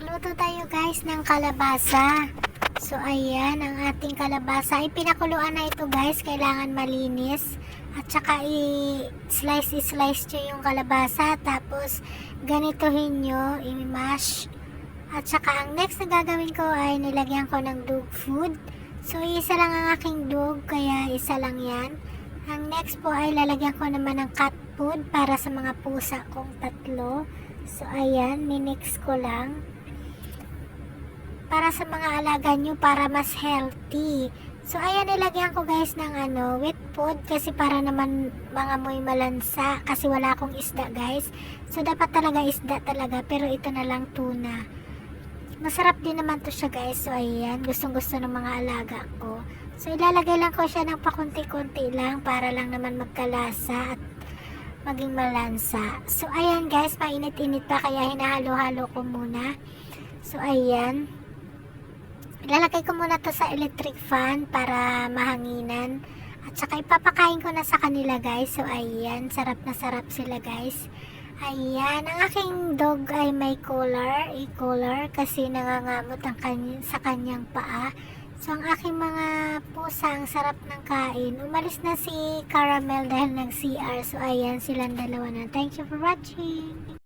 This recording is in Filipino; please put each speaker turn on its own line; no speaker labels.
Magluto tayo guys ng kalabasa. So ayan, ang ating kalabasa. Ipinakuluan na ito guys. Kailangan malinis. At saka i-slice i-slice nyo yung kalabasa. Tapos ganitohin nyo, i-mash. At saka ang next na gagawin ko ay nilagyan ko ng dog food. So isa lang ang aking dog, kaya isa lang yan. Ang next po ay lalagyan ko naman ng cat food para sa mga pusa kong tatlo. So ayan, minix ko lang. Para sa mga alaga nyo, para mas healthy. So ayan, nilagyan ko guys ng ano, wet food kasi para naman mga moy malansa kasi wala akong isda guys. So dapat talaga isda talaga pero ito na lang tuna. Masarap din naman to siya guys. So ayan, gustong gusto ng mga alaga ko. So ilalagay lang ko siya ng pakunti-kunti lang para lang naman magkalasa at maging malansa. So ayan guys, mainit-init pa kaya hinahalo-halo ko muna. So ayan. Ilalagay ko muna to sa electric fan para mahanginan. At saka ipapakain ko na sa kanila guys. So ayan, sarap na sarap sila guys. Ayan, ang aking dog ay may collar, e-collar kasi nangangamot ang kany- sa kanyang paa. So ang aking mga pusa, ang sarap ng kain. Umalis na si Caramel dahil nag-CR. So ayan, silang dalawa na. Thank you for watching.